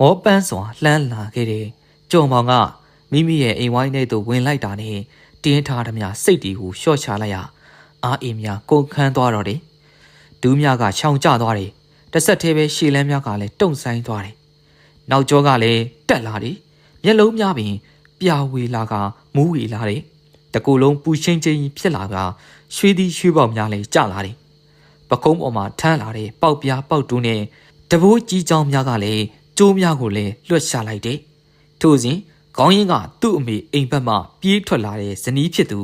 မောပန်းစွာလှမ်းလာခဲ့တယ်ကြုံမောင်ကမိမိရဲ့အိမ်ဝိုင်းထဲသို့ဝင်လိုက်တာနဲ့တင်းထားသမျှစိတ်တီကိုရှော့ချလိုက်ရအာအင်းများကုန်ခန်းသွားတော့တယ်ဒူးများကရှောင်ကျသွားတယ်တစ်ဆက်တည်းပဲရှည်လန်းများကလည်းတုံဆိုင်သွားတယ်နောက်ကျောကလည်းတက်လာတယ်မျက်လုံးများပင်ပြာဝေလာကမူးဝေလာတယ်တကူလုံးပူရှင်းချင်းကြီးဖြစ်လာကရွှေသည်ရွှေပေါက်များလည်းကျလာတယ်ပကုံးပေါ်မှာထမ်းလာတဲ့ပေါက်ပြားပေါက်တူးနဲ့တဘိုးကြီးချောင်းများကလည်း ကျိုးများကိုလည်းလွှတ်ချလိုက်တယ်ထို့စဉ်ခေါင်းရင်းကသူ့အမေအိမ်ဘက်မှပြေးထွက်လာတဲ့ဇနီးဖြစ်သူ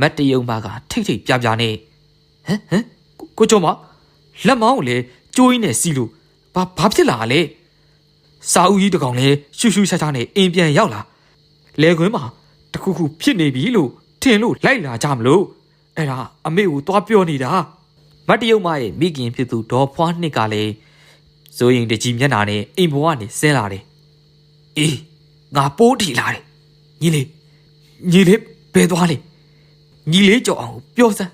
မတ်တယုံမကထိတ်ထိတ်ပြပြနဲ့ဟမ်ဟမ်ကိုကိုကျော်မလက်မောင်းကိုလေကျိုးရင်းနဲ့စီလို့ဘာဘာဖြစ်လာလဲစာအုပ်ကြီးတစ်ကောင်လဲရှူရှူရှာရှာနဲ့အိမ်ပြန်ရောက်လာလဲခွင်းမှာတခုခုဖြစ်နေပြီလို့ထင်လို့လိုက်လာကြမလို့အဲ့ဒါအမေကိုသွားပြောနေတာမတ်တယုံမရဲ့မိခင်ဖြစ်သူဒေါ်ဖွားနှစ်ကလည်း ဇိုးရင်တကြီးမျက်နှာနဲ့အိမ်ဘဝကနေဆင်းလာတယ်အေးငါပိုးထီလာတယ်ညီလေးညီလေးဘယ်သွားလဲညီလေးကြော်အောင်ပြောစမ်း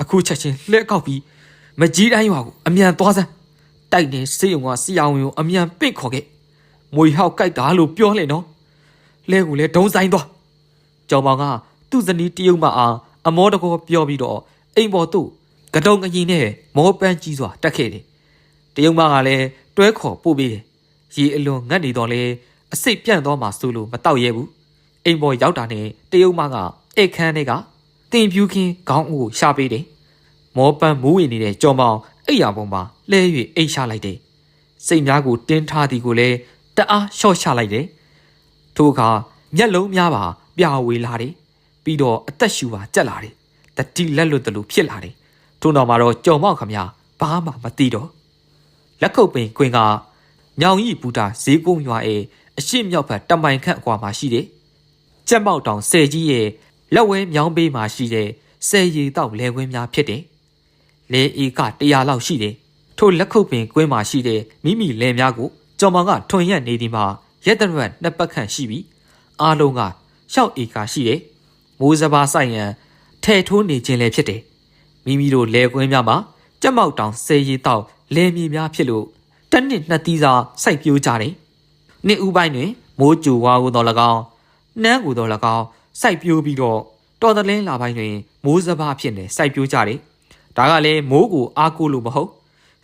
အခုချက်ချင်းလှဲကောက်ပြီးမကြီးတိုင်းရွာကိုအမြန်သွားစမ်းတိုက်နေစေးုံကဆရာဝန်ကိုအမြန်ပင့်ခေါ်ခဲ့မွေဟောက်ကြိုက်တာလို့ပြောလဲနော်လဲကိုလဲဒုံဆိုင်သွားကြောင်မောင်ကသူ့ဇနီးတရုတ်မအားအမောတကောပြောပြီးတော့အိမ်ပေါ်သို့ကတုံကကြီးနဲ့မောပန်းကြီးစွာတက်ခဲ့တယ် တရုတ်မကလည်းတွဲခေါ်ပို့ပေးတယ်ရေအလွန်ငတ်နေတော့လေအစိတ်ပြန့်သွားမှဆိုလို့မတော့ရဲဘူးအိမ်ပေါ်ရောက်တာနဲ့တရုတ်မကအိတ်ခမ်းတွေကတင်ပြူခင်းခေါင်းအုပ်ကိုရှာပေးတယ်မောပန်းမူးဝင်နေတဲ့ကြောင်မောင်အိပ်ရာပေါ်မှာလဲ၍အိတ်ချလိုက်တယ်စိတ်များကိုတင်းထားသည်ကိုလည်းတအားလျှော့ချလိုက်တယ်ထို့အခါမျက်လုံးများပါပြဝေလာတယ်ပြီးတော့အသက်ရှူပါကြက်လာတယ်တတိလက်လွတ်တယ်လို့ဖြစ်လာတယ်ထို့နောက်မှာတော့ကြောင်မောင်ခမဘာမှမသိတော့ လက်ခုပ်ပင်ခွင်ကညောင်ရီပူတာဈေးကုန်းရွာရဲ့အရှိမြောက်ဘက်တမိုင်ခန့်အကွာမှာရှိတယ်ကြက်မောက်တောင်ဆယ်ကြီးရဲ့လက်ဝဲမြောင်းပေးမှာရှိတဲ့ဆယ်ရီတောက်လဲခွင်းများဖြစ်တယ်လဲအေက100လောက်ရှိတယ်ထိုလက်ခုပ်ပင်ကွင်းမှာရှိတဲ့မိမိလဲများကိုကြောင်မောင်ကထွန်ရက်နေဒီမှာရက်တရက်နှစ်ပတ်ခန့်ရှိပြီးအားလုံးကရှောက်အေကရှိတယ်မိုးစဘာဆိုင်ရန်ထဲထိုးနေခြင်းလည်းဖြစ်တယ်မိမိတို့လဲကွင်းများမှာ ကြက်မောက်တောင်ဆယ်ရီတောက်လဲမြေများဖြစ်လို့တစ်နှစ်နှစ်သီးစာစိုက်ပျိုးကြတယ်နှစ်ဦးပိုင်းတွင်မိုးကြူဝါကိုတော်၎င်းနှမ်းကိုတော်၎င်းစိုက်ပျိုးပြီးတော့တော်တလင်းလာပိုင်းတွင်မိုးစဘာဖြစ်နေစိုက်ပျိုးကြတယ်ဒါကလည်းမိုးကိုအားကိုးလို့မဟုတ်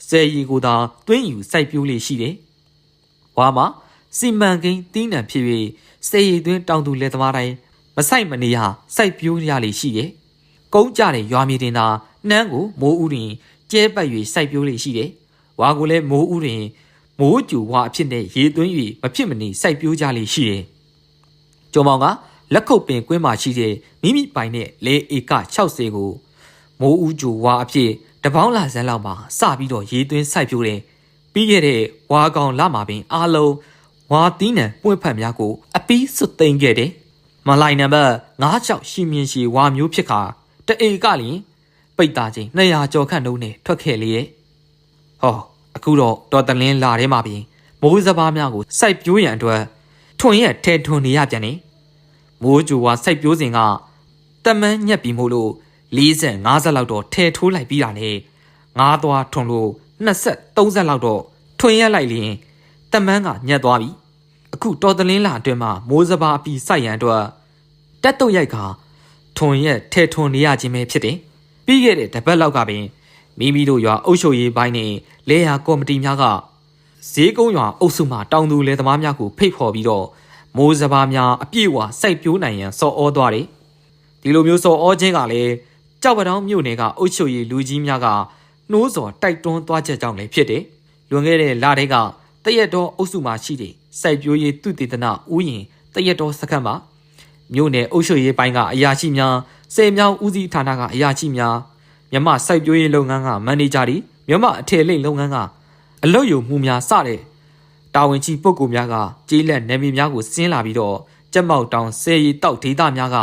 ဆယ်ရီကိုသာတွင်းယူစိုက်ပျိုးလေရှိတယ်။ဝါမှာစီမံကိန်းတီးနှံဖြစ်၍ဆယ်ရီတွင်းတောင်သူလယ်သမားတိုင်းမဆိုင်မနေဟာစိုက်ပျိုးရလေရှိတယ်။ကုန်းကြတဲ့ရွာမြေတင်သာနှမ်းကိုမိုးဥတွင် ကျဲပတ်၍စိုက်ပျိုးလေရှိတယ်။ဝါကိုလည်းမိုးဥတွင်မိုးကျူဝါအဖြစ်နဲ့ရေသွင်း၍မဖြစ်မနေစိုက်ပျိုးကြလေရှိတယ်။ကျော်မောင်ကလက်ခုပ်ပင်ကွင်းမှာရှိတဲ့မိမိပိုင်တဲ့လေဧက60ကိုမိုးဦးကျူဝါအဖြစ်တပေါင်းလာစမ်းလောက်မှာစပြီးတော့ရေသွင်းစိုက်ပျိုးတယ်ပြီးခဲ့တဲ့ဝါကောင်လမှာပင်အားလုံးဝါသီးနှံပွင့်ဖက်များကိုအပီးစွတ်သိမ်းခဲ့တယ်မလိုက်နံပါတ်96ရှိမြင်ရှိဝါမျိုးဖြစ်ခါတအေကလျင် ပိတ်သားချင်း200ကျော်ခန့်နှုန်းနဲ့ထွက်ခဲ့လေရဲ့ဟောအခုတော့တော်တလင်းလာထဲမှာပြင်မိုးစဘာများကိုစိုက်ပျိုးရန်အတွက်ထွန်ရက်ထဲထွန်နေရပြန်နေမိုးကြိုဝါစိုက်ပျိုးစဉ်ကတမန်းညက်ပြီးမို့လို့40 50လောက်တော့ထဲထိုးလိုက်ပြီးတာနဲ့ငါးသွားထွန်လို့20 30လောက်တော့ထွန်ရက်လိုက်လျင်တမန်းကညက်သွားပြီအခုတော်တလင်းလာအတွင်းမှာမိုးစဘာအပီစိုက်ရန်အတွက်တက်တုတ်ရိုက်ကထွန်ရက်ထဲထွန်နေရခြင်းပဲဖြစ်တယ် ပြီးခဲ့တဲ့တပတ်လောက်ကပင်မိမိတို့ရွာအုပ်ချုပ်ရေးပိုင်းနဲ့လေယာကော်မတီများကဈေးကုန်းရွာအုပ်စုမှတောင်သူလယ်သမားများကိုဖိတ်ခေါ်ပြီးတော့မိုးစဘာများအပြည့်အဝစိုက်ပျိုးနိုင်ရန်စော်ဩသွားတယ်ဒီလိုမျိုးစော်ဩခြင်းကလည်းကြောက်ပတောင်းမြို့နယ်ကအုပ်ချုပ်ရေးလူကြီးများကနှိုးစော်တိုက်တွန်းသွားချက်ကြောင့်လည်းဖြစ်တယ်။လွန်ခဲ့တဲ့လတွေကတရက်တော်အုပ်စုမှာရှိတဲ့စိုက်ပျိုးရေးသူတည်တနာဥယျင်တရက်တော်စခန်းမှာမြို့နယ်အုပ်ချုပ်ရေးပိုင်းကအရာရှိများ စေမြောင်းဦးစီးဌာနကအရာရှိများမြမစိုက်ပျိုးရေးလုပ်ငန်းကမန်နေဂျာတွေမြမအထည်လိပ်လုပ်ငန်းကအလုပ်ယုံမှုများစတဲ့တာဝန်ကြီးပုဂ္ဂိုလ်များကကြေးလက်နယ်မြေများကိုဆင်းလာပြီးတော့ကြက်မောက်တောင်ဆယ်ရီတောက်ဒေသများက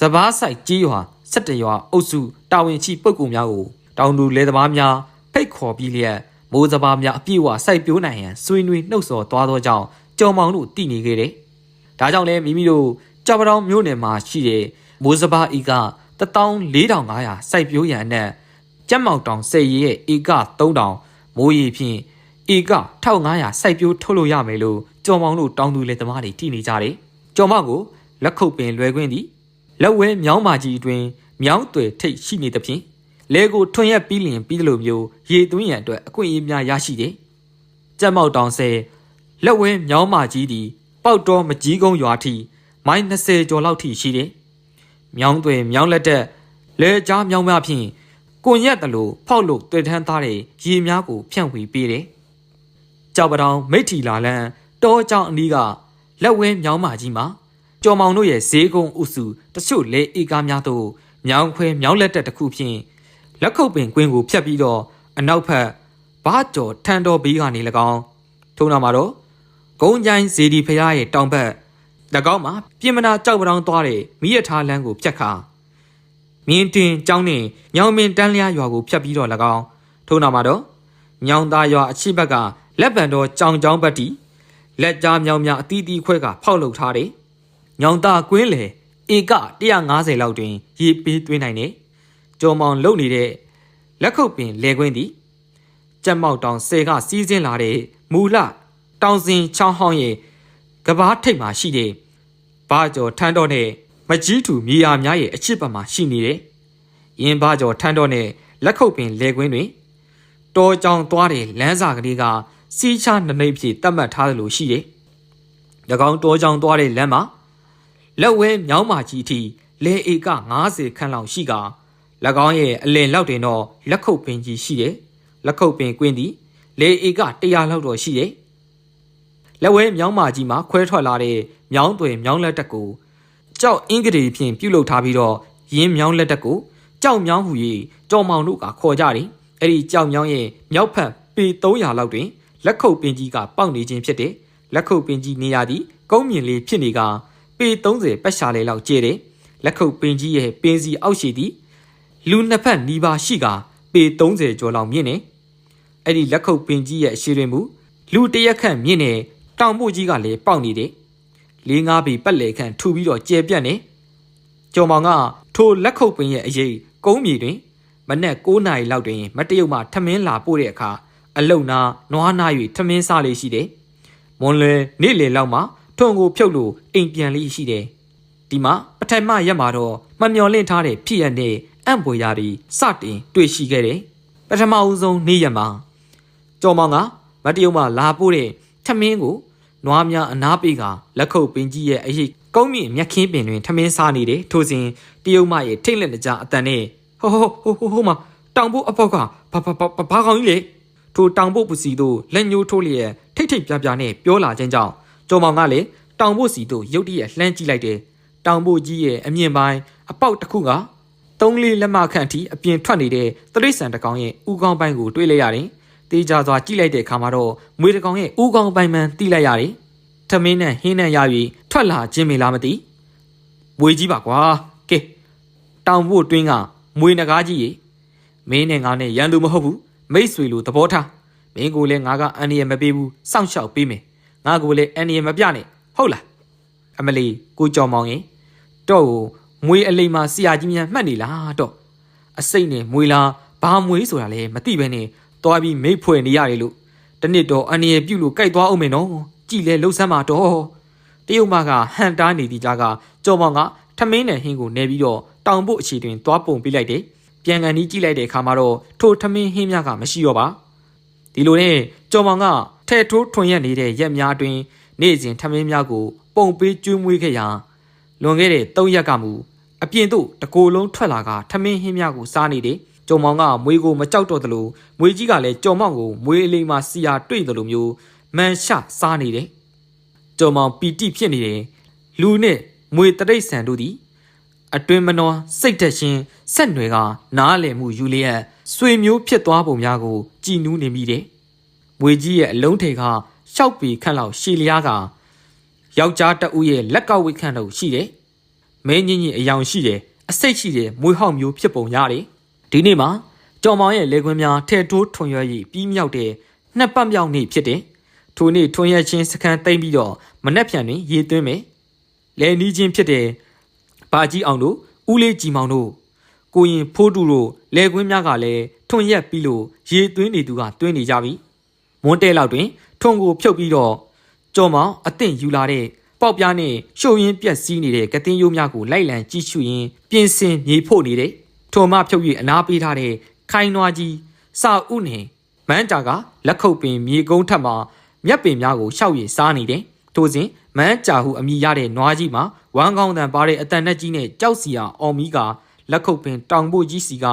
စပားဆိုင်ကြီးရွာ17ရွာအုပ်စုတာဝန်ရှိပုဂ္ဂိုလ်များကိုတောင်သူလယ်သမားများဖိတ်ခေါ်ပြီးလျက်မိုးစပါးများအပြည့်အဝစိုက်ပျိုးနိုင်ရန်ဆွေးနွေးနှုတ်ဆော်သွားသောကြောင့်ကြောင်မောင်တို့တည်နေခဲ့တယ်။ဒါကြောင့်လည်းမိမိတို့ကြောက်ပတောင်မြို့နယ်မှာရှိတဲ့ မိုးစပါးဤက14500စိုက်ပျိုးရန်နဲ့ကြက်မောက်တောင်ဆယ်ရီရဲ့ဧက3000မိုးရီဖြင့်ဧက1500စိုက်ပျိုးထုတ်လို့ရမယ်လို့ကြော်မောင်တို့တောင်းသူလက်သမားတွေတည်နေကြတယ်ကြော်မောင်ကိုလက်ခုပ်ပင်လွယ်ခွင်းသည်လက်ဝဲမြောင်းမာကြီးအတွင်မြောင်းတွေထိတ်ရှိနေသဖြင့်လဲကိုထွန်ရက်ပြီးလျင်ပြီးသလိုမျိုးရေသွင်းရန်အတွက်အခွင့်အရေးများရရှိတယ်ကြက်မောက်တောင်ဆဲလက်ဝဲမြောင်းမာကြီးသည် ပေါက်တော်မကြီးကုန်းရွာထိမိုင်20ကျော်လောက်ထိရှိတယ် မြောင်းတွေမြောင်းလက်တက်လဲကြားမြောင်းများဖြင့်ကွန်ရက်တလို့ဖောက်လို့တွေ့ထန်းသားတဲ့ရေများကိုဖြန့်ဝေပေးတယ်ကြောက်ပတောင်မိထီလာလန်တောကြောင်အနီးကလက်ဝဲမြောင်းမာကြီးမှာကျော်မောင်တို့ရဲ့ဈေးကုန်းဥစုတချို့လဲဧကားများသို့မြောင်းခွဲမြောင်းလက်တက်တစ်ခုဖြင့်လက်ခုပ်ပင်ကွင်းကိုဖြတ်ပြီးတော့အနောက်ဘက်ဘားကျော်ထန်တော်ဘေးကနေ၎င်းထုံးတော်မှာတော့ဂုံကြိုင်းဇေဒီဖရားရဲ့တောင်ဘက်၎ င်းမှာပြင်မနာကြောက်ပတောင်သွားတဲ့မိရထားလမ်းကိုဖြတ်ခါမြင်းတင်ကျောင်းနဲ့ညောင်မင်တန်းလျားရွာကိုဖြတ်ပြီးတော့၎င်းထုံးတော်မှာတော့ညောင်သားရွာအချိဘက်ကလက်ပံတော်ကြောင်ကျောင်းဘက်တီလက်ကြားမြောင်များအတီးတီးခွဲကဖောက်လုပ်ထားတယ်။ညောင်သားကွင်းလေဧက150လောက်တွင် ရေပေးသွင်းနိုင်တယ်။ကြော်မောင်လုံနေတဲ့လက်ခုပ်ပင်လေကွင်းသည်ကြက်မောက်တောင်ဆဲကစီးစင်းလာတဲ့မူလတောင်စင်ချောင်းဟောင်းရဲ့ ကဘာထိပ်မှာရှိတဲ့ဘာကျော်ထန်းတော်နဲ့မကြီးသူမြေယာများရဲ့အချစ်ပတ်မှာရှိနေတယ်။ရင်ဘာကျော်ထန်းတော်နဲ့လက်ခုပ်ပင်လေကွင်းတွင်တောကြောင်သွားတဲ့လမ်းစာကလေးကစီးချနှနိပ်ဖြင့်တတ်မှတ်ထားသလိုရှိတယ်။၎င်းတောကြောင်သွားတဲ့လမ်းမှာလက်ဝဲမြောင်းမာကြီးအထိလေဧက90ခန့်လောက်ရှိက၎င်းရဲ့အလင်လောက်တင်တော့လက်ခုပ်ပင်ကြီးရှိတယ်။လက်ခုပ်ပင်ကွင်းသည်လေဧက100လောက်တော့ရှိတယ်။ လက်ဝဲမြောင်းမာကြီးမှာခွဲထွက်လာတဲ့မြောင်းတွေမြောင်းလက်တက်ကိုကြောက်အင်္ဂဒေဖြင့်ပြုတ်လုထားပြီးတော့ရင်းမြောင်းလက်တက်ကိုကြောက်မြောင်းဟူ၍ကြော်မောင်တို့ကခေါ်ကြတယ်။အဲ့ဒီကြောက်မြောင်းရဲ့မြောက်ဖက်ပေ300လောက်တွင်လက်ခုပ်ပင်ကြီးကပေါက်နေခြင်းဖြစ်တယ်။လက်ခုပ်ပင်ကြီးနေရာသည်ကုန်းမြင့်လေးဖြစ်နေကပေ30ပတ်ရှာလေလောက်ကျဲတယ်။လက်ခုပ်ပင်ကြီးရဲ့ပင်စီအောက်ရှိသည်လူနှစ်ဖက်နီးပါးရှိကပေ30ကျော်လောက်မြင့်နေ။အဲ့ဒီလက်ခုပ်ပင်ကြီးရဲ့အရှိတွင်မူလူတရက်ခန့်မြင့်နေ တောင်ပို့ကြီးကလည်းပေါက်နေတယ်။လေးငါးပေပတ်လေခန့်ထူပြီးတော့ကျဲပြတ်နေ။ကျော်မောင်ကထိုလက်ခုပ်ပင်ရဲ့အရေးကုန်းမြေတွင်မနက်9နာရီလောက်တွင်မတရုတ်မှထမင်းလာပို့တဲ့အခါအလုံနာနွားနာ၍ထမင်းစားလေးရှိတယ်။မွန်လွယ်နေ့လယ်လောက်မှထွန်ကိုဖြုတ်လို့အိမ်ပြန်လေးရှိတယ်။ဒီမှာပထမရက်မှာတော့မမျော်လင့်ထားတဲ့ဖြစ်ရတဲ့အံ့ဖွယ်ရာတွေစတင်တွေ့ရှိခဲ့တယ်။ပထမဦးဆုံးနေ့ရက်မှာကျော်မောင်ကမတရုံမှလာပို့တဲ့ထမင်းကို နွားများအနားပေးကလက်ခုပ်ပင်ကြီးရဲ့အရေးကုန်းမြင့်မြက်ခင်းပင်တွင်ထမင်းစားနေတယ်ထို့စဉ်တရုတ်မရဲ့ထိတ်လက်ကြအတန်နဲ့ဟိုဟိုဟိုဟိုဟိုမှာတောင်ဖို့အပေါက်ကဘာဘာဘာဘာကောင်ကြီးလေထိုတောင်ဖို့ပစီတို့လက်ညှိုးထိုးလျက်ထိတ်ထိတ်ပြပြနဲ့ပြောလာခြင်းကြောင့်ကျော်မောင်ကလည်းတောင်ဖို့စီတို့ရုတ်တရက်လှမ်းကြည့်လိုက်တယ်တောင်ဖို့ကြီးရဲ့အမြင့်ပိုင်းအပေါက်တစ်ခုကသုံးလေးလက်မခန့်ထိအပြင်ထွက်နေတဲ့တရိษံတကောင်ရဲ့ဥကောင်းပိုင်းကိုတွေ့လိုက်ရတယ် တေးကြစွာကြည့်လိုက်တဲ့အခါမှာတော့မွေတကောင်ရဲ့ဥကောင်းပိုင်းမှန်တိလိုက်ရတယ်ထမင်းနဲ့ဟင်းနဲ့ရ၍ထွက်လာခြင်းမေလားမသိမွေကြီးပါကွာကဲတောင်ဖို့တွင်းကမွေနဂါးကြီးရေမင်းနဲ့ငါနဲ့ရန်သူမဟုတ်ဘူးမိတ်ဆွေလိုသဘောထားမင်းကိုလည်းငါကအန်ရီယမပေးဘူးစောင့်ရှောက်ပေးမယ်ငါကိုလည်းအန်ရီယမပြနဲ့ဟုတ်လားအမလီကိုကြော်မောင်ရင်တော့ကိုမွေအလိမ်မှာဆရာကြီးများမှတ်နေလားတော့အစိတ်နဲ့မွေလားဘာမွေဆိုတာလဲမသိဘဲနဲ့ တွားပြီးမိတ်ဖွဲ့နေရတယ်လို့တနစ်တော့အန်ရီယပြုတ်လို့ကြိုက်သွားအောင်မယ်နော်ကြည်လဲလှုပ်ဆမ်းမှာတော့တရုတ်မကဟန်တားနေသည့်ကြားကကြော်မောင်ကထမင်းနဲ့ဟင်းကိုနေပြီးတော့တောင်ဖို့အခြေတွင်သွားပုံပေးလိုက်တယ်ပြန်ကန်ကြီးကြည့်လိုက်တဲ့အခါမှာတော့ထိုထမင်းဟင်းများကမရှိတော့ပါဒီလိုနဲ့ကျော်မောင်ကထဲထိုးထွန်ရက်နေတဲ့ရက်များအတွင်းနေ့စဉ်ထမင်းများကို ပုံပေးကျွေးမွေးခဲ့ရာလွန်ခဲ့တဲ့၃ရက်ကမူအပြင်သို့တကိုယ်လုံးထွက်လာကထမင်းဟင်းများကိုစားနေတယ် ကျော်မောင်ကမွေးကိုမကြောက်တော့သလိုမွေးကြီးကလည်းကျော်မောင်ကိုမွေးအလိမ်မှာစီယာတွေ့တယ်လို့မျိုးမန်ရှစားနေတယ်ကျော်မောင်ပီတိဖြစ်နေတယ်လူနဲ့မွေတရိတ်ဆန်တို့သည်အတွင်မနောစိတ်သက်ရှင်ဆက်နွယ်ကနားလည်မှုယူလျက်ဆွေမျိုးဖြစ်သွားပုံများကိုကြည်နူးနေမိတယ်။မွေကြီးရဲ့အလုံးထေကရှောက်ပီခန့်လောက်ရှည်လျားကယောက်ျားတဦးရဲ့လက်ကဝိခန့်တို့ရှိတယ်။မင်းကြီးကြီးအယောင်ရှိတယ်အစိတ်ရှိတယ်မွေဟောက်မျိုးဖြစ်ပုံရတယ်။ ဒီနေ့မှာကြော်မောင်ရဲ့လေခွင်းများထဲတိုးထွန်ရွက်၍ပြီးမြောက်တဲ့နှစ်ပတ်မြောက်နေ့ဖြစ်တယ်။ထိုနေ့ထွန်ရွက်ချင်းစခန်းတိမ့်ပြီးတော့မနှက်ဖြန်တွင်ရေသွင်းမယ်။လဲနီးချင်းဖြစ်တဲ့ဘာကြီးအောင်တို့ဦးလေးကြည်မောင်တို့ကိုရင်ဖိုးတူတို့လဲကွင်းများကလည်းထွန်ရက်ပြီးလို့ရေသွင်းနေသူကတွင်းနေကြပြီမွန်းတဲလောက်တွင်ထုံကိုဖြုတ်ပြီးတော့ကြော်မောင်အသင့်ယူလာတဲ့ပေါက်ပြားနဲ့ရှို့ရင်းပြက်စီးနေတဲ့ကတင်းရိုးများကိုလိုက်လံကြည့်ရှုရင်းပြင်ဆင်မြေဖို့နေတဲ့ ထုံမဖြုတ်၍အနာပေးထားတဲ့ခိုင်နွားကြီးစာဥနှင့်မန်းတာကလက်ခုပ်ပင်မြေကုန်းထက်မှမြက်ပင်များကိုရှောက်ရည်စားနေတယ်ထို့စဉ်မန်းကြာဟုအမိရတဲ့နွားကြီးမှာဝမ်းကောင်းတန်ပါတဲ့အတန်နဲ့ကြီးနဲ့ကြောက်စီအောင်အော်မီကလက်ခုပ်ပင်တောင်ဖို့ကြီးစီက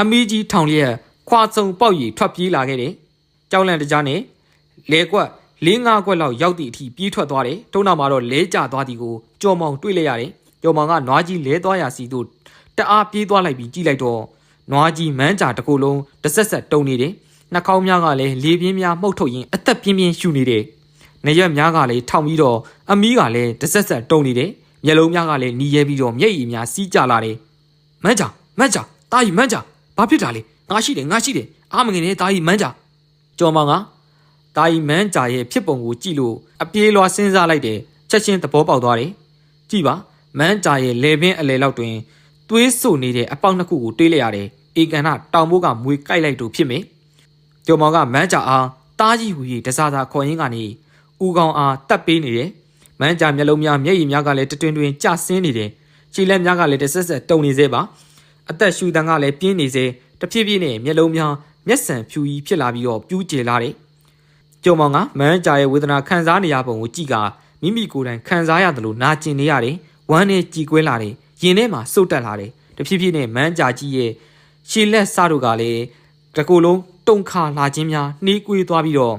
အမီကြီးထောင်လျက်ခွာစုံပေါက်ရည်ထွက်ပြေးလာခဲ့တယ်ကြောက်လန့်တကြားနဲ့လေကွက်လေးငါးကွက်လောက်ရောက်သည့်အထိပြေးထွက်သွားတယ်။ထုံးနောက်မှာတော့လဲကျသွားသည်ကိုကြော်မောင်တွေ့လိုက်ရတယ်။ကြော်မောင်ကနွားကြီးလဲသွားရာစီသို့ တအားပြေးသွားလိုက်ပြီးကြည့်လိုက်တော့နွားကြီးမန်းကြာတစ်ခုလုံးတစ်ဆက်ဆက်တုံနေတယ်။နှာခေါင်းများကလည်းလေပြင်းများမှုတ်ထုတ်ရင်းအသက်ပြင်းပြင်းရှူနေတယ်။နေရက်များကလည်းထောင်ပြီးတော့အမီးကလည်းတစ်ဆက်ဆက်တုံနေတယ်။မျက်လုံးများကလည်းနီးရဲပြီးတော့မျက်ရည်များစီးကျလာတယ်။မန်းကြာမန်းကြာတာကြီးမန်းကြာဘာဖြစ်တာလဲငါရှိတယ်ငါရှိတယ်အားမငင်နဲ့တာကြီးမန်းကြာကြော်မောင်ကတာကြီးမန်းကြာရဲ့ဖြစ်ပုံကိုကြည့်လို့အပြေးလွှာစဉ်းစားလိုက်တယ်ချက်ချင်းသဘောပေါက်သွားတယ်ကြည့်ပါမန်းကြာရဲ့လေပင်အလေလောက်တွင် သွေးဆူနေတဲ့အပေါက်နှစ်ခုကိုတွေးလိုက်ရတယ်အေကန်နာတောင်ဘိုးကမွေကိုက်လိုက်လို့ဖြစ်မယ်ကျော်မောင်ကမန်းကြာအားတားကြီးဟူ၍တစားစားခေါ်ရင်းကနေဦးကောင်အားတက်ပေးနေတယ်မန်းကြာမျက်လုံးများမျက်ရည်များကလည်းတတွင်တွင်ကျဆင်းနေတယ်ခြေလက်များကလည်းတဆက်ဆက်တုံနေသေးပါအသက်ရှူတန်ကလည်းပြင်းနေစေတဖြည်းဖြည်းနဲ့မျက်လုံးများမျက်စံဖြူကြီးဖြစ်လာပြီးတော့ပြူးကျလာတယ်ကျုံမောင်ကမန်းကြာရဲ့ဝေဒနာခံစားနေရပုံကိုကြည့်ကမိမိကိုယ်တိုင်ခံစားရတယ်လို့နာကျင်နေရတယ်။ဝမ်းနဲ့ကြည်ကွဲလာတယ်။ ရင်ထဲမှာစုတ်တက်လာတယ်။တဖြည်းဖြည်းနဲ့မန်းကြာကြီးရဲ့ရှည်လက်စားတို့ကလည်းတကူလုံးတုံခါလာခြင်းများနှေးကွေးသွားပြီးတော့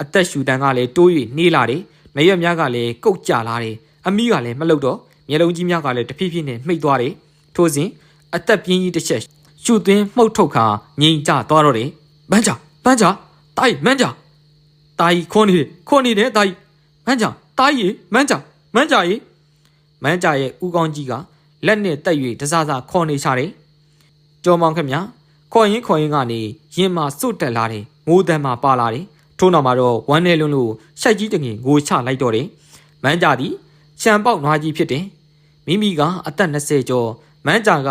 အသက်ရှူတန်ကလည်းတိုး၍နှေးလာတယ်။မရက်များကလည်းကုတ်ကြလာတယ်။အမီးကလည်းမလုတော့မျက်လုံးကြီးများကလည်းတဖြည်းဖြည်းနဲ့မှိတ်သွားတယ်။ထို့စဉ်အသက်ပြင်းကြီးတစ်ချက်ရှူသွင်းမှုတ်ထုတ်ခါငိန်ကျသွားတော့တယ်။မန်းကြာမန်းကြာတိုက်မန်းကြာတာကြီးခွန်းနေတယ်ခွန်းနေတယ်တာကြီးမန်းကြောင်တာကြီးရေမန်းကြောင်မန်းကြောင်ရေမန်းကြရဲ့ဦးကောင်းကြီးက လက်နဲ့တက်၍တစားစားခေါ်နေချတယ်ကြော်မောင်ခမခေါ်ရင်ခေါ်ရင်ကနေရင်မှာစွတ်တက်လာတယ်ငိုးတမ်းမှာပါလာတယ်ထို့နောက်မှာတော့ဝမ်းနေလွန်းလို့ရှိုက်ကြီးတငင်ငိုချလိုက်တော့တယ်မန်းကြသည်ချံပေါက်နွားကြီးဖြစ်တယ်မိမိကအသက်20ကျော်မန်းကြက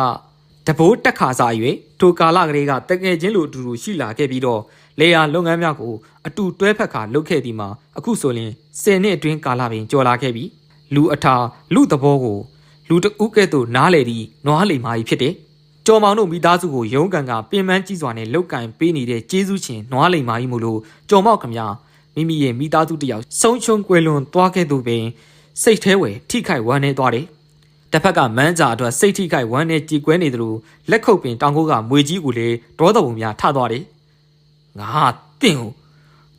တဘိုးတက်ခါစား၍ထိုကာလကလေးကတကယ်ချင်းလိုအတူတူရှိလာခဲ့ပြီးတော့လေယာလုပ်ငန်းများကိုအတူတွဲဖက်ခါလုပ်ခဲ့သည်မှာအခုဆိုရင်10နှစ်အတွင်းကာလပင်ကျော်လာခဲ့ပြီလူအထာလူသဘောကို လူတဦးကဲ့သို့နားလေသည့်နွားလိမ်မာကြီးဖြစ်တယ်ကျော်မောင်တို့မိသားစုကိုရုံးကန်ကပင်ပန်းကြီးစွာနဲ့လောက်ကင်ပေးနေတဲ့ကျေးဇူးရှင်နွားလိမ်မာကြီးမို့လို့ကျော်မောက်ခမမိမိရဲ့မိသားစုတစ်ယောက်ဆုံးချုံကွယ်လွန်သွားခဲ့သူပင်စိတ်แท้ဝယ်ထိခိုက်ဝမ်းနေသွားတယ်တစ်ဖက်ကမန်းကြာအတွက်စိတ်ထိခိုက်ဝမ်းနဲ့ကြည်ကွဲနေသလိုလက်ခုပ်ပင်တောင်ကိုကမွေကြီးကိုလည်းဒေါသပုံများထသွားတယ်ငါတင့်ကို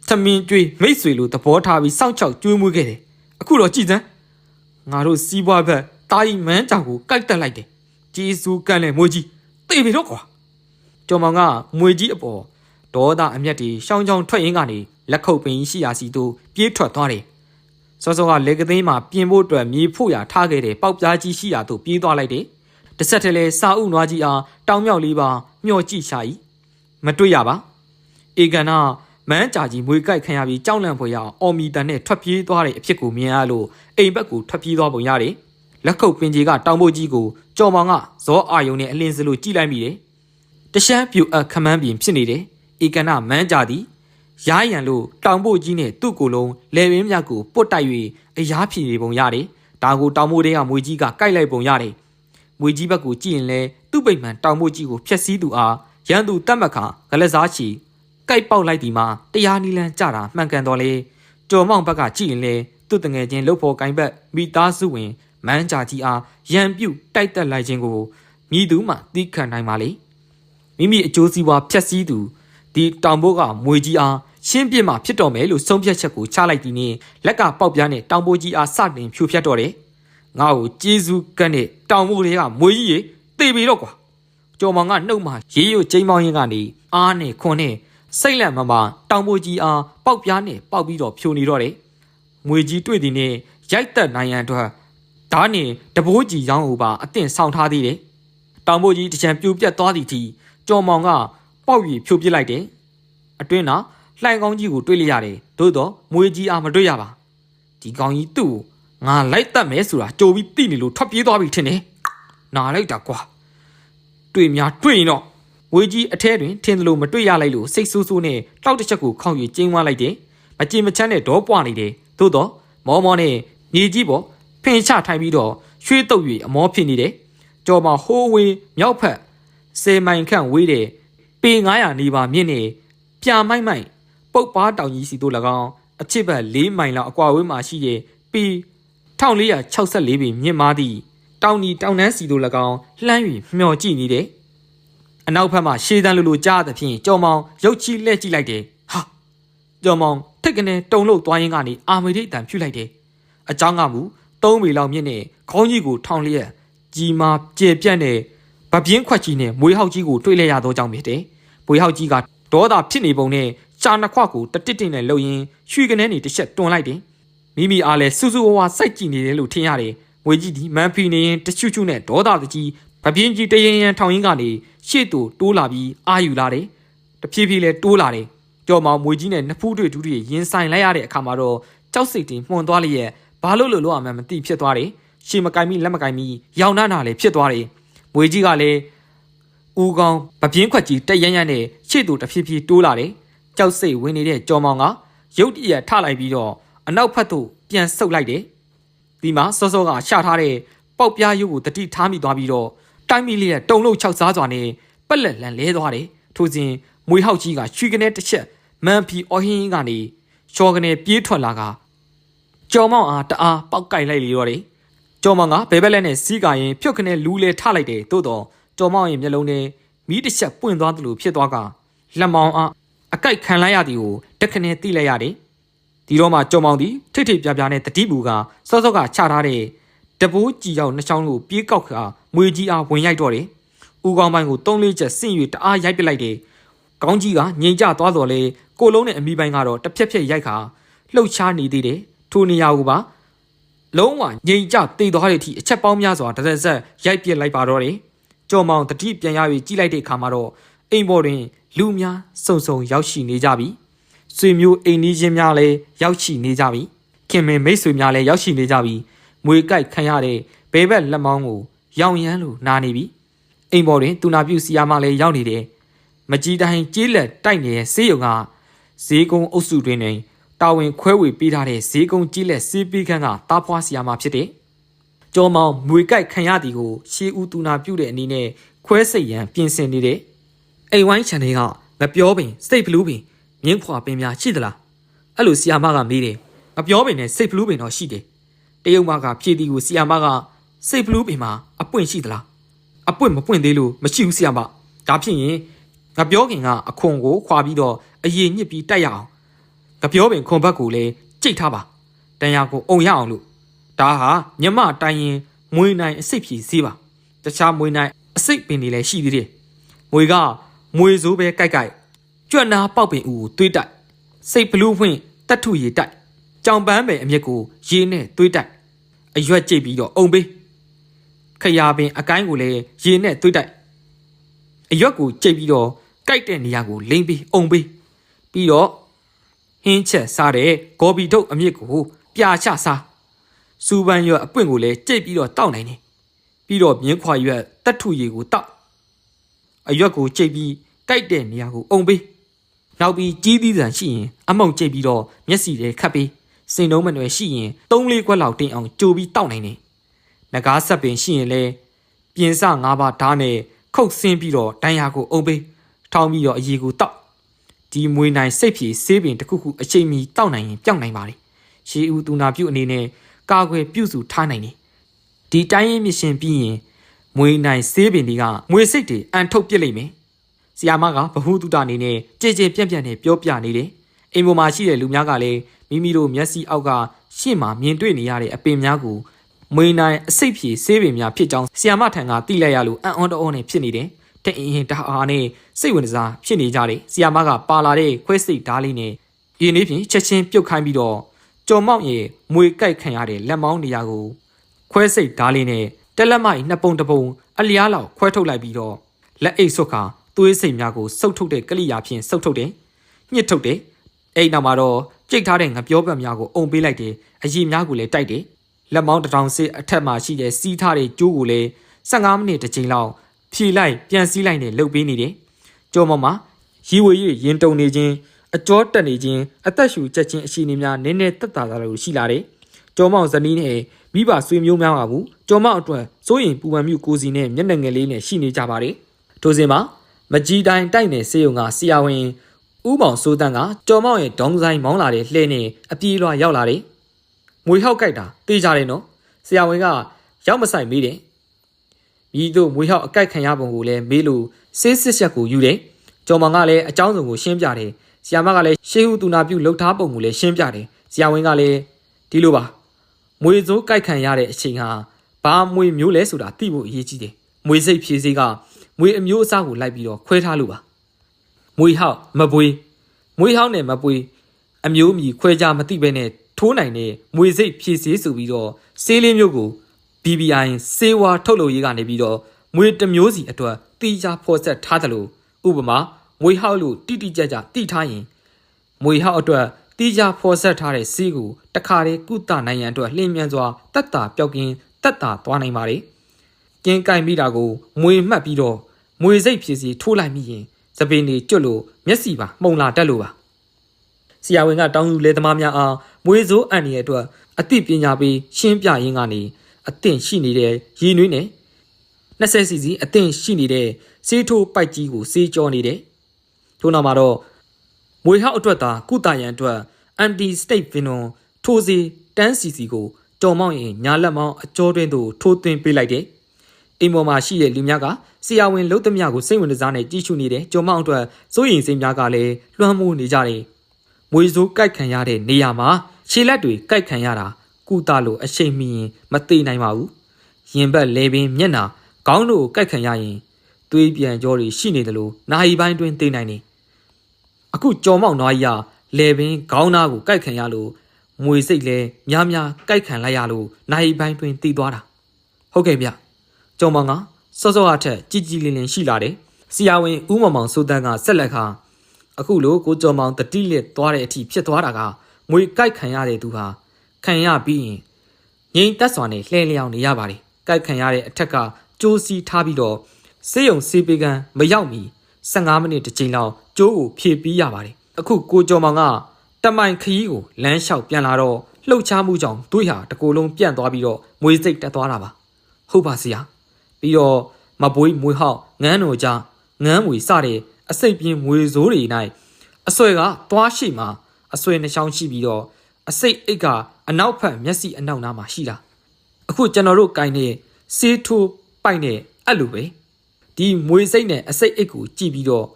သမင်ကျွေးမိတ်ဆွေလိုသဘောထားပြီးစောင့်ချောက်ကျွေးမွေးခဲ့တယ်အခုတော့ကြည်စမ်းငါတို့စီးပွားဘက် တာကြီးမန်းကြောင်ကိုကိုက်တက်လိုက်တယ်ဂျေဇူးကန်လေမွေးကြီးတေပြီတော့ကွာကျော်မောင်ကမွေကြီးအပေါ်ဒေါသအမျက်တွေရှောင်းချောင်းထွက်ရင်းကနေလက်ခုပ်ပင်ရှိရာစီသို့ပြေးထွက်သွားတယ်စောစောကလေကသိန်းမှာပြင်ဖို့အတွက်မြေဖို့ရာထားခဲ့တဲ့ပေါက်ပြားကြီးရှိရာသို့ပြေးသွားလိုက်တယ်တစ်ဆက်တည်းလဲစာအုပ်နွားကြီးအားတောင်မြောက်လေးပါမျှော်ကြည့်ရှာ၏မတွေ့ရပါဧကန်နာမန်းကြာကြီးမွေကြိုက်ခံရပြီးကြောက်လန့်ဖွယ်ရအော်မီတန်နဲ့ထွက်ပြေးသွားတဲ့အဖြစ်ကိုမြင်ရလို့အိမ်ဘက်ကိုထွက်ပြေးသွားပုံရတယ် လက်ခုပ်ပင်ကြီးကတောင်ဖို့ကြီးကိုကြော်မောင်ကဇောအာယုံနဲ့အလင်းစလို့ကြည့်လိုက်မိတယ်တရှမ်းပြူအပ်ခမန်းပြင်ဖြစ်နေတယ်ဧကန်နာမန်းကြာသည်ရားရန်လို့တောင်ဖို့ကြီးနဲ့သူ့ကိုယ်လုံးလေပင်မြတ်ကိုပုတ်တိုက်၍အရားဖြည်နေပုံရတယ်ဒါကိုတောင်ဖို့တွေကမွေကြီးကကိုက်လိုက်ပုံရတယ်မွေကြီးဘက်ကိုကြည့်ရင်လဲသူ့ပိတ်မှန်တောင်ဖို့ကြီးကိုဖျက်ဆီးသူအားရန်သူတတ်မှတ်ခါဂလက်စားချီကိုက်ပေါက်လိုက်ဒီမှာတရားနီလန်းကြတာမှန်ကန်တော်လေကြော်မောင်ဘက်ကကြည့်ရင်လေသူ့တငယ်ချင်းလှုပ်ဖို့ကိုင်ဘက်မိသားစုဝင် မန်းကြာကြီးအားရန်ပြုတ်တိုက်တက်လိုက်ခြင်းကိုမြည်သူမှသိခံနိုင်ပါလေမိမိအကျိုးစီးပွားဖျက်ဆီးသူဒီတောင်ဘိုးကမွေကြီးအားရှင်းပြမှာဖြစ်တော်မယ်လို့ဆုံးဖြတ်ချက်ကိုချလိုက်ပြီးနေလက်ကပေါက်ပြားနဲ့တောင်ဘိုးကြီးအားစတင်ဖြိုဖျက်တော့တယ်ငါ့ကိုကျေးဇူးကန်းတဲ့တောင်ဘိုးတွေကမွေကြီးရေတေပြီတော့ကွာကျော်မောင်ကနှုတ်မှရေးရုပ်ကျိမ်းမောင်းရင်းကနေအားနဲ့ခွန်းနဲ့စိတ်လက်မမတောင်ပိုကြီးအားပေါက်ပြားနဲ့ပေါက်ပြီးတော့ဖြိုနေတော့တယ်။ငွေကြီးတွေ့သည်နဲ့ရိုက်သက်နိုင်ရန်အတွက် ဓာနဲ့တဘိုးကြီးရောင်းကိုပါအသင့်ဆောင်ထားသေးတယ်။တောင်ပိုကြီးတချံပြိုပြက်သွားသည့်ทีကြော်မောင်ကပေါက်ရီဖြိုပစ်လိုက်တယ်။အတွင်းကလှိုင်ကောင်းကြီးကိုတွေ့လိုက်ရတယ်။သို့တော့မွေကြီးအားမတွေ့ရပါ။ဒီကောင်ကြီးသူ့ကိုငါလိုက်တတ်မယ်ဆိုတာကြိုပြီးသိနေလို့ထွက်ပြေးသွားပြီထင်တယ်။နာလိုက်တာကွာ။တွေ့များတွေ့ရင်တော့ငွေကြီးအထဲတွင်ထင်းသလိုမတွေ့ရလိုက်လို့စိတ်ဆိုးဆိုးနဲ့တောက်တစ်ချက်ကိုခေါင်းယူကျင်းဝါလိုက်တယ်မကြင်မချမ်းနဲ့ဒေါပွားနေတယ်သို့တော့မောမောနဲ့မြေကြီးပေါ် ဖင်ချထိုင်ပြီးတော့ရွှေတုပ်၍အမောဖြစ်နေတယ်။ကြော်မှာဟိုးဝင်းမြောက်ဖက်10မိုင်ခန့်ဝေးတဲ့ပေ900နေပါမြင့်နေပြာမိုက်မိုက်ပုတ်ပါတောင်ကြီးစီတို့၎င်းအချစ်ဘက်၄မိုင်လောက်အကွာဝေးမှာရှိတဲ့ပီ1464ပင်မြင့်မားသည့်တောင်ဒီတောင်နှန်းစီတို့၎င်းလှမ်း၍မျှော်ကြည့်နေတယ်။အနောက်ဘက်မှာရှေးတန်းလိုလိုကြားသဖြင့်ကြော်မောင်ရုတ်ချီလှည့်ကြည့်လိုက်တယ်။ဟာကြော်မောင်ထိတ်ကနေတုံလို့သွားရင်းကနေအာမေရိတန်ဖြူလိုက်တယ်။အချောင်းကမူ ၃မီလောက်မြင့်နဲ့ခေါင်းကြီးကိုထောင်လျက်ကြီးမာကျေပြန့်တဲ့ဗပြင်းခွက်ကြီးနဲ့မွေးဟောက်ကြီးကိုတွေ့လဲရသောကြောင့်ဖြစ်တယ်မွေးဟောက်ကြီးကဒေါသဖြစ်နေပုံနဲ့ရှာနှစ်ခွကိုတတစ်တစ်နဲ့လှုပ်ရင်းရွှေကနေနေတစ်ချက်တွန်းလိုက်တယ်မိမိအားလဲစူးစူးဝါးဝါစိုက်ကြည့်နေတယ်လို့ထင်ရတယ်ငွေကြီးဒီမန်ဖီနေရင်တချွချွနဲ့ဒေါသတကြီးဗပြင်းကြီးတရင်ရန်ထောင်ရင်းကနေရှေ့သို့တိုးလာပြီးအာယူလာတယ်တဖြည်းဖြည်းလဲတိုးလာတယ်ကြော်မောင်မွေကြီးနဲ့နှစ်ဖူးတွေဒူးတွေရင်ဆိုင်လိုက်ရတဲ့အခါမှာတော့ကြောက်စိတ်တင်မှုန်သွားလျက် ဘာလို့လို့လို့အမှန်မသိဖြစ်သွားတယ်ရှေ့မကင်မီလက်မကင်မီရောင်နှားနာလည်းဖြစ်သွားတယ်မွေကြီးကလည်းဦးကောင်းပပြင်းခွက်ကြီးတက်ရမ်းရမ်းနဲ့ရှေ့သူတဖြည်းဖြည်းတိုးလာတယ်။ကြောက်စိတ်ဝင်နေတဲ့ကြော်မောင်ကရုတ်တရက်ထလိုက်ပြီးတော့အနောက်ဖက်သို့ပြန်ဆုတ်လိုက်တယ်။ဒီမှာစောစောကရှာထားတဲ့ပေါက်ပြားရုပ်ကိုတတိထားမိသွားပြီးတော့တိုင်းမီလေးရဲ့တုံလို့ခြောက်စားစွာနဲ့ပက်လက်လန်လဲသွားတယ်။ထို့စဉ်မွေဟောက်ကြီးကရွှေကနေတစ်ချက်မန်ဖီအော်ဟင်းကနေချော်ကနေပြေးထွက်လာက ကြော်မောင်အားတအားပေါက်ကိုက်လိုက်လေတော့တယ်။ကျော်မောင်ကဘဲဘက်လက်နဲ့စီးကရင်ဖြုတ်ခနဲ့လူလေထလိုက်တယ်သို့တော့ကျော်မောင်ရဲ့မျက်လုံးထဲမီးတစ်ချက်ပွင့်သွားသလိုဖြစ်သွားကလက်မောင်အားအကိုက်ခံလိုက်ရသည်ကိုတက်ခနဲ့တိလိုက်ရတယ်ဒီတော့မှကျော်မောင်သည်ထိတ်ထိတ်ပြားပြားနဲ့တတိပူကစောစောကချထားတဲ့တပိုးကြည်ရောက်နှစ်ချောင်းကိုပြေးကောက်ခါမွေကြီးအားဝင်ရိုက်တော့တယ်ဦးကောင်းပိုင်းကိုသုံးလေးချက်ဆင့်၍တအားရိုက်ပစ်လိုက်တယ်ကောင်းကြီးကငြိမ်ကျသွားတော်လေကိုလုံးနဲ့အမိပိုင်းကတော့တစ်ဖြက်ဖြက်ရိုက်ခါလှုပ်ရှားနေသေးတယ် ထိုနေရာကိုပါလုံးဝငြိမ်ကျတည်သွားတဲ့အထိအချက်ပေါင်းများစွာတစ်သက်ဆက်ရိုက်ပစ်လိုက်ပါတော့တယ်။ကြော်မောင်တတိပြန်ရပြီးကြီးလိုက်တဲ့အခါမှာတော့အိမ်ပေါ်တွင် လူများစုံစုံရောက်ရှိနေကြပြီ။ဆွေမျိုးအိမ်နီးချင်းများလည်းရောက်ရှိနေကြပြီ။ခင်မင်မိတ်ဆွေများလည်းရောက်ရှိနေကြပြီ။မွေကြိုက်ခံရတဲ့ဘဲဘက်လက်မောင်းကိုရောင်ရမ်းလို့နာနေပြီ။အိမ်ပေါ်တွင်တူနာပြုစီယာမလည်းရောက်နေတယ်။မကြီးတိုင်းကြေးလက်တိုက်နေတဲ့ဆေးရုံကဈေးကုန်းအုပ်စုတွင်တွင် တာဝန်ခွဲဝေပေးထားတဲ့ဈေးကုန်းကြီးလက်စီးပေးခန်းကတားဖွားစီယာမဖြစ်တယ်။ကျော်မောင်မွေကြိုက်ခံရသည်ကိုရှေးဦးတူနာပြုတ်တဲ့အနေနဲ့ခွဲစိတ်ရန်ပြင်ဆင်နေတယ်။အိမ်ဝိုင်းချန်တွေကငပြောပင်စိတ်ဘလူးပင်မြင်းခွာပင်များရှိသလား။အဲ့လိုစီယာမကမေးတယ်။ငပြောပင်နဲ့စိတ်ဘလူးပင်တော့ရှိတယ်။တရုတ်မကဖြည့်သည်ကိုစီယာမကစိတ်ဘလူးပင်မှာအပွင့်ရှိသလား။အပွင့်မပွင့်သေးလို့မရှိဘူးစီယာမ။ဒါဖြစ်ရင်ငပြောခင်ကအခွန်ကိုခွာပြီးတော့အရင်ညစ်ပြီးတိုက်ရအောင်။က ပြောပင်ခွန်ဘက်ကိုလည်းကြိတ်ထားပါ။တန်ရာကိုအုံရအောင်လို့ဒါဟာညမတိုင်ရင်မွေနိုင်အစိတ်ဖြည်စည်းပါ။တခြားမွေနိုင်အစိတ်ပင်တွေလည်းရှိသေးတယ်။မွေကမွေစိုးပဲကြိုက်ကြိုက်ကြွက်နာပေါက်ပင်ဦးကိုတွေးတိုက်စိတ်ဘလူးဖွင့်တတ်ထုရီတိုက်ကြောင်ပန်းပဲအမျက်ကိုရေနဲ့တွေးတိုက်အရွက်ကြိတ်ပြီးတော့အုံပေးခရာပင်အကိုင်းကိုလည်းရေနဲ့တွေးတိုက်အရွက်ကိုကြိတ်ပြီးတော့ကြိုက်တဲ့နေရာကိုလိမ့်ပြီးအုံပေးပြီးတော့ ဟင်းချက်စားတဲ့ဂေါ်ဘီထုတ်အမြစ်ကိုပြာချစားစူပန်ရွက်အပွင့်ကိုလည်းကြိတ်ပြီးတော့တောက်နိုင်တယ်ပြီးတော့မြင်းခွာရွက်တက်ထုရည်ကိုတောက်အရွက်ကိုကြိတ်ပြီးကြိုက်တဲ့နေရာကိုအုံပေးနောက်ပြီးကြီးသီးဆန်ရှိရင်အမုံကြိတ်ပြီးတော့မျက်စီတွေခတ်ပေးစင်တုံးမနွယ်ရှိရင်၃လေးခွက်လောက်တင်အောင်ကြိုပြီးတောက်နိုင်တယ်ငကားဆက်ပင်ရှိရင်လည်းပြင်စ၅ပါးဓာတ်နဲ့ခုတ်ဆင်းပြီးတော့တန်ရာကိုအုံပေးထောင်းပြီးတော့အရီကိုတောက် ဒီမွေနိုင်စိတ်ဖြည်ဆေးပင်တစ်ခုခုအချိန်မီတောက်နိုင်ရင်ပြောင်းနိုင်ပါလေရှေးဦးသူနာပြုတ်အနေနဲ့ကာကွယ်ပြုစုထားနိုင်တယ်ဒီတိုင်းရင်မြရှင်ပြီးရင်မွေနိုင်ဆေးပင်တွေကမွေစိတ်တွေအန်ထုတ်ပစ်လိမ့်မယ်ဆီယာမကဗဟုသုတအနေနဲ့ကြည်ကြည်ပြန့်ပြန့်နဲ့ပြောပြနေတယ်အိမ်ပေါ်မှာရှိတဲ့လူများကလည်းမိမိတို့မျက်စိအောက်ကရှေ့မှာမြင်တွေ့နေရတဲ့အပင်များကိုမွေနိုင်အစိတ်ဖြည်ဆေးပင်များဖြစ်ကြောင်းဆီယာမထံကသိလိုက်ရလို့အံ့ဩတအောနဲ့ဖြစ်နေတယ် တဲ့အင်းရင်တအားနဲ့စိတ်ဝင်စားဖြစ်နေကြတယ်ဆီယာမကပါလာတဲ့ခွဲစိတ်ဓားလေးနဲ့ရင်းနေဖြင့်ချက်ချင်းပြုတ်ခိုင်းပြီးတော့ကြော်မောက်ရဲ့မွေကြိုက်ခံရတဲ့လက်မောင်းနေရာကိုခွဲစိတ်ဓားလေးနဲ့တက်လက်မိုက်နှစ်ပုံတစ်ပုံအလျားလောက်ခွဲထုတ်လိုက်ပြီးတော့လက်အိတ်ဆွတ်ခါသွေးစိတ်များကိုစုပ်ထုတ်တဲ့ကလိယာဖြင့်စုပ်ထုတ်တယ်ညှစ်ထုတ်တယ်အဲ့နောက်မှာတော့ကြိတ်ထားတဲ့ငပြောပတ်များကိုအုံပေးလိုက်တယ်အရည်များကိုလည်းတိုက်တယ်လက်မောင်းတစ်ထောင်စစ်အထက်မှာရှိတဲ့စီးထားတဲ့ကျိုးကိုလည်း15မိနစ်တစ်ချိန်လောက် ဖြီလိုက်ပြန်စည်းလိုက်နဲ့လှုပ်ပေးနေတယ်ကျော်မောင်မှာရီဝေရီရင်တုံနေခြင်းအကြောတက်နေခြင်းအသက်ရှူချက်ခြင်းအရှိနေများနည်းနည်းတက်တာတာလို့ရှိလာတယ်ကျော်မောင်ဇနီးနဲ့မိဘဆွေမျိုးများပါဘူးကျော်မောင်အတွက်စိုးရင်ပူပန်မှုကိုစီနဲ့မျက်နှာငယ်လေးနဲ့ရှိနေကြပါတယ်ထိုစဉ်မှာမကြီးတိုင်းတိုက်နယ်စေယုံကဆရာဝန်ဥမောင်စိုးတန်းကကျော်မောင်ရဲ့ဒေါင်းဆိုင်မောင်းလာတဲ့လှဲနဲ့အပြေးလွှာရောက်လာတယ်ငွေဟောက်ကြိုက်တာတေးကြတယ်နော်ဆရာဝန်ကရောက်မဆိုင်မေးတယ် မိတို့ငွေဟောက်အကြိုက်ခံရပုံကိုလည်းမေးလို့ဆေးစစ်ချက်ကိုယူတယ်ကျော်မောင်ကလည်းအကြောင်းစုံကိုရှင်းပြတယ်ဆရာမကလည်းရှေးဟုသူနာပြုလှုပ်ထားပုံကိုလည်းရှင်းပြတယ်ဆရာဝန်ကလည်းဒီလိုပါမွေစိုးကြိုက်ခံရတဲ့အချိန်ဟာဘာမွေမျိုးလဲဆိုတာသိဖို့အရေးကြီးတယ်။မွေစိတ်ဖြည့်စေးကမွေအမျိုးအစားကိုလိုက်ပြီးတော့ခွဲထားလို့ပါ။မွေဟောက်မပွေမွေဟောက်နဲ့မပွေအမျိုးအမည်ခွဲခြားမသိဘဲနဲ့ထိုးနိုင်တဲ့မွေစိတ်ဖြည့်စေးဆိုပြီးတော့ဆေးလေးမျိုးကို BBI စေဝါထုတ်လုပ်ရေးကနေပြီးတော့မွေတစ်မျိုးစီအတွက်တိကျဖော်ဆက်ထားတယ်လို့ဥပမာမွေဟောက်လို့တိတိကျကျတိထားရင်မွေဟောက်အတွက်တီးကြဖော်ဆက်ထားတဲ့စီးကိုတခါတည်းကုသနိုင်ရန်အတွက်လျင်မြန်စွာတက်တာပျောက်ကင်းတက်တာသွားနိုင်ပါလေ။ကင်းကင်မိတာကိုမွေမှတ်ပြီးတော့မွေစိတ်ဖြစ်စီထိုးလိုက်မိရင်သပင်တွေကျွတ်လို့မျက်စီပါမှုံလာတတ်လို့ပါ။ဆရာဝန်ကတောင်းသူလေသမားများအားမွေစိုးအန်ရဲ့အတွက်အသိပညာပေးရှင်းပြရင်းကနေ အသင့်ရှိနေတဲ့ရည်နွေးနဲ့20စီစီအသင့်ရှိနေတဲ့စေးထိုးပိုက်ကြီးကိုစေးကြောနေတယ်။ထို့နောက်မှာတော့မွေဟောက်အတွက်သာကုသရန်အတွက်အန်တီစတိတ်ဗင်နွန်ထိုးစီတန်းစီစီကိုတော်မောင်းရင်ညာလက်မောင်းအကျောတွင်းသို့ထိုးသွင်းပေးလိုက်တယ်။အိမ်ပေါ်မှာရှိတဲ့လူများကဆရာဝန်လုံးသမျှကိုစိတ်ဝင်စားနဲ့ကြည့်ရှုနေတဲ့ကျော်မောင်းအတွက်စိုးရိမ်စိတ်များကလည်းလွှမ်းမိုးနေကြတယ်။မွေစိုးကြိုက်ခံရတဲ့နေရာမှာခြေလက်တွေကြိုက်ခံရတာ ကုသလို့အရှိန်မီရင်မသေးနိုင်ပါဘူး။ရင်ဘတ်လေပင်မျက်နာခေါင်းတို့ကိုကြိုက်ခံရရင်သွေးပြန်ကြောတွေရှိနေတယ်လို့နာယီပိုင်းတွင်သိနိုင်တယ်။အခုကြော်မောက်နွားကြီးကလေပင်ခေါင်းသားကိုကြိုက်ခံရလို့မွေစိတ်လဲများများကြိုက်ခံလိုက်ရလို့နိုင်ပိုင်းတွင်တည်သွားတာဟုတ်ကဲ့ဗျကြော်မောင်ကစောစောအထက်ကြည်ကြည်လင်လင်ရှိလာတယ်ဆီယာဝင်ဦးမောင်မောင်စိုးတန်းကဆက်လက်ခါအခုလိုကိုကြော်မောင်တတိလက်သွားတဲ့အထိဖြစ်သွားတာကမွေကြိုက်ခံရတဲ့သူဟာ ခံရပြီးရင်ငိမ့်တက်စွာနဲ့လှဲလျောင်းနေရပါတယ်ကြိုက်ခံရတဲ့အထက်ကကြိုးစီထားပြီးတော့စေယုံစေးပေကန်မရောက်မီ15မိနစ်တစ်ချိန်လောက်ကျိုးကိုဖြည့်ပြီးရပါတယ်အခုကိုကျော်မောင်ကတမိုင်ခရီးကိုလမ်းလျှောက်ပြန်လာတော့လှုပ်ရှားမှုကြောင့်တွေးဟာတကိုယ်လုံးပြန့်သွားပြီးတော့မွေးစိတ်တက်သွားတာပါဟုတ်ပါစီယာပြီးတော့မပွေးမွေးဟောက်ငန်းတော်ကြငန်းမွေစတဲ့အစိတ်ပြင်းမွေစိုးတွေ၌အဆွဲကသွားရှိမှာအဆွဲနှချောင်းရှိပြီးတော့ အစိတ်အိတ်ကအနောက်ဖက်မျက်စိအနောက်နားမှာရှိတာအခုကျွန်တော်တို့ကင်နေစေးထိုးပိုက်နေအဲ့လိုပဲဒီမွေစိတ်နဲ့အစိတ်အိတ်ကိုကြည့်ပြီးတော့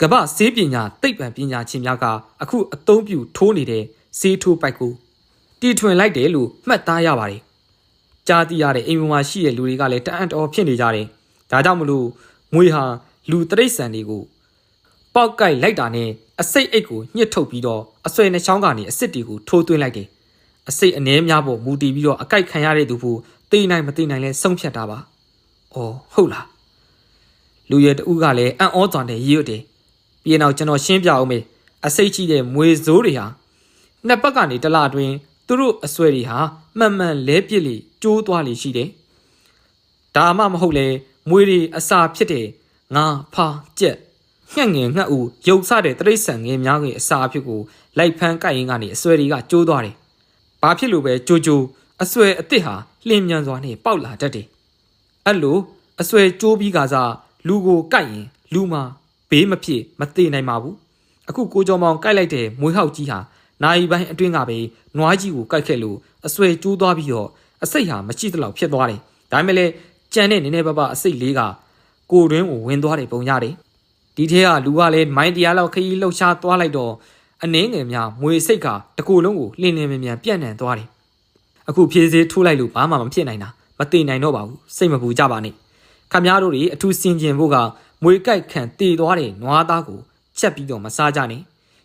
ကမ္ဘာဆေးပညာသိပ္ပံပညာရှင်များကအခုအသုံးပြုထိုးနေတဲ့ဆေးထိုးပိုက်ကိုတီထွင်လိုက်တယ်လို့မှတ်သားရပါတယ်။ကြားသိရတဲ့အိမ်ပေါ်မှာရှိတဲ့လူတွေကလည်းတအံ့တော်ဖြစ်နေကြတယ်။ဒါကြောင့်မလို့မွေဟာလူတရိတ်ဆန်တွေကို ပေါက်ကိုက်လိုက်တာနဲ့အစိတ်အိတ်ကိုညှစ်ထုတ်ပြီးတော့အဆွဲနှချောင်းကနေအစစ်တွေကိုထိုးသွင်းလိုက်တယ်။အစိတ်အနှဲများပေါ်မူတည်ပြီးတော့အကိုက်ခံရတဲ့သူဖို့သိနိုင်မသိနိုင်လဲဆုံးဖြတ်တာပါ။အော်ဟုတ်လား။လူရဲတဦးကလည်းအံ့ဩသွားတယ်ရွတ်တယ်ပြီးနောက်ကျွန်တော်ရှင်းပြအောင်မေအစိတ်ကြီးတဲ့မွေစိုးတွေဟာနှစ်ပတ်ကနေတစ်လအတွင်းသူတို့အဆွဲတွေဟာမှန်မှန်လဲပစ်လေကျိုးသွားလေရှိတယ်ဒါမှမဟုတ်လေမွေတွေအစာဖြစ်တဲ့ငါဖာကြက် ငှက်ငယ်ငှက်ဦးရုပ်ဆတဲ့တရိတ်ဆန်ငယ်များကြီးအစာအဖြစ်ကိုလိုက်ဖမ်းကိုက်ရင်ကနေအဆွဲတွေကကျိုးသွားတယ်ဘာဖြစ်လို့ပဲကြိုးကြိုးအဆွဲအစ်စ်ဟာလင်းမြန်စွာနဲ့ပေါက်လာတတ်တယ်အဲ့လိုအဆွဲကြိုးပြီးကစားလူကိုကိုက်ရင်လူမှာဘေးမဖြစ်မသေးနိုင်ပါဘူးအခုကိုကျော်မောင်ကိုက်လိုက်တဲ့မွေးဟောက်ကြီးဟာနိုင်ပိုင်းအတွင်းကပဲနွားကြီးကိုကိုက်ခဲ့လို့အဆွဲကျိုးသွားပြီးတော့အစိတ်ဟာမရှိသလောက်ဖြစ်သွားတယ်ဒါပေမဲ့လည်းကြံတဲ့နည်းနည်းပါးပါးအစိတ်လေးကကိုတွင်းကိုဝင်သွားတယ်ပုံရတယ် ဒီထဲကလူကလည်းမိုင်းတရားလောက်ခရီးလှုပ်ရှားသွားလိုက်တော့အနှင်းငယ်များမွေစိတ်ကတကူလုံးကိုလင်းလင်းမြန်မြန်ပြန့်နှံ့သွားတယ်အခုဖြည့်စေးထိုးလိုက်လို့ဘာမှမဖြစ်နိုင်တာမသိနိုင်တော့ပါဘူးစိတ်မပူကြပါနဲ့ခမည်းတော်တွေအထူးစင်ကျင်ဖို့ကမွေကြိုက်ခံတည်သွားတဲ့နွားသားကိုချက်ပြီးတော့မစားကြနဲ့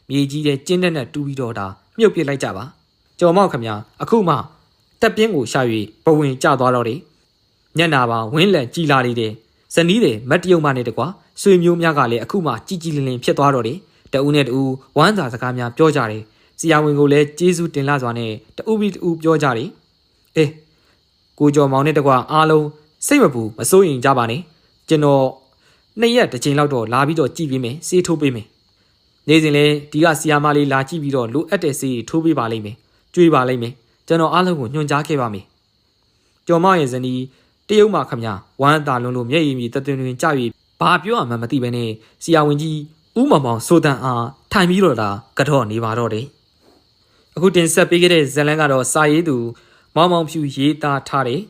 မြေကြီးတဲ့ကျင်းတဲ့နဲ့တူးပြီးတော့ဒါမြုပ်ပစ်လိုက်ကြပါကြော်မောက်ခမည်းအခုမှတက်ပြင်းကိုရှာ၍ပဝင်ကျသွားတော့တယ်ညနာပါဝင်းလန်ကြည်လာနေတယ်ဇနီးတယ်မတ်တယုံမနဲ့တကွာ ဆွေမျိုးများကလည်းအခုမှကြည်ကြည်လင်လင်ဖြစ်သွားတော့တယ်တဦးနဲ့တဦးဝမ်းသာစကားများပြောကြတယ်ဆရာဝန်ကိုလည်းကျေးဇူးတင်လာစွာနဲ့တဦးပြီးတဦးပြောကြတယ်အေးကိုကျော်မောင်နဲ့တကွာအားလုံးစိတ်မပူမစိုးရင်ကြပါနဲ့ကျွန်တော်နှစ်ရက်တစ်ချိန်လောက်တော့လာပြီးတော့ကြည့်ပေးမယ်စေးထိုးပေးမယ်နေစဉ်လဲဒီကဆီယာမလေးလာကြည့်ပြီးတော့လိုအပ်တဲ့စေးထိုးပေးပါလိမ့်မယ်ကြွေးပါလိမ့်မယ်ကျွန်တော်အားလုံးကိုညွှန်ကြားခဲ့ပါမယ်ကျော်မရဲ့ဇနီးတရုတ်မှခမဝမ်းသာလုံးလို့မျက်ရည်မြည်တသွင်တွင်ကြောက်ပြီး ဘာပြောရမှန်းမသိဘဲနဲ့ဆီယာဝင်ကြီးဥမောင်မောင်ဆိုတန်အားထိုင်ပြီးတော့တာကတော့နေပါတော့တယ်အခုတင်ဆက်ပေးခဲ့တဲ့ဇလန်ကတော့စာရေးသူ မောင်မောင်ဖြူရေးသားထားတယ်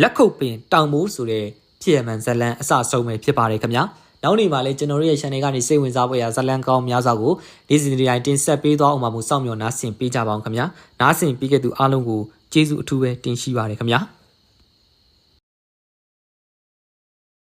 လက်ခုပ်ပင်တောင်မိုးဆိုတဲ့ဖြစ်ရမှန်ဇလန်အစဆုံးပဲဖြစ်ပါတယ်ခင်ဗျာနောက်နေ့မှာလည်းကျွန်တော်တို့ရဲ့ channel ကနေစိတ်ဝင်စားဖို့ရဇလန်ကောင်းများစွာကိုဒီစီဒီတိုင်းတင်ဆက်ပေးသွားအောင်ပါမို့စောင့်မျှော်နားဆင်ပေးကြပါအောင်ခင်ဗျာနားဆင်ပေးခဲ့သူအားလုံးကိုကျေးဇူးအထူးပဲတင်ရှိပါတယ်ခင်ဗျာ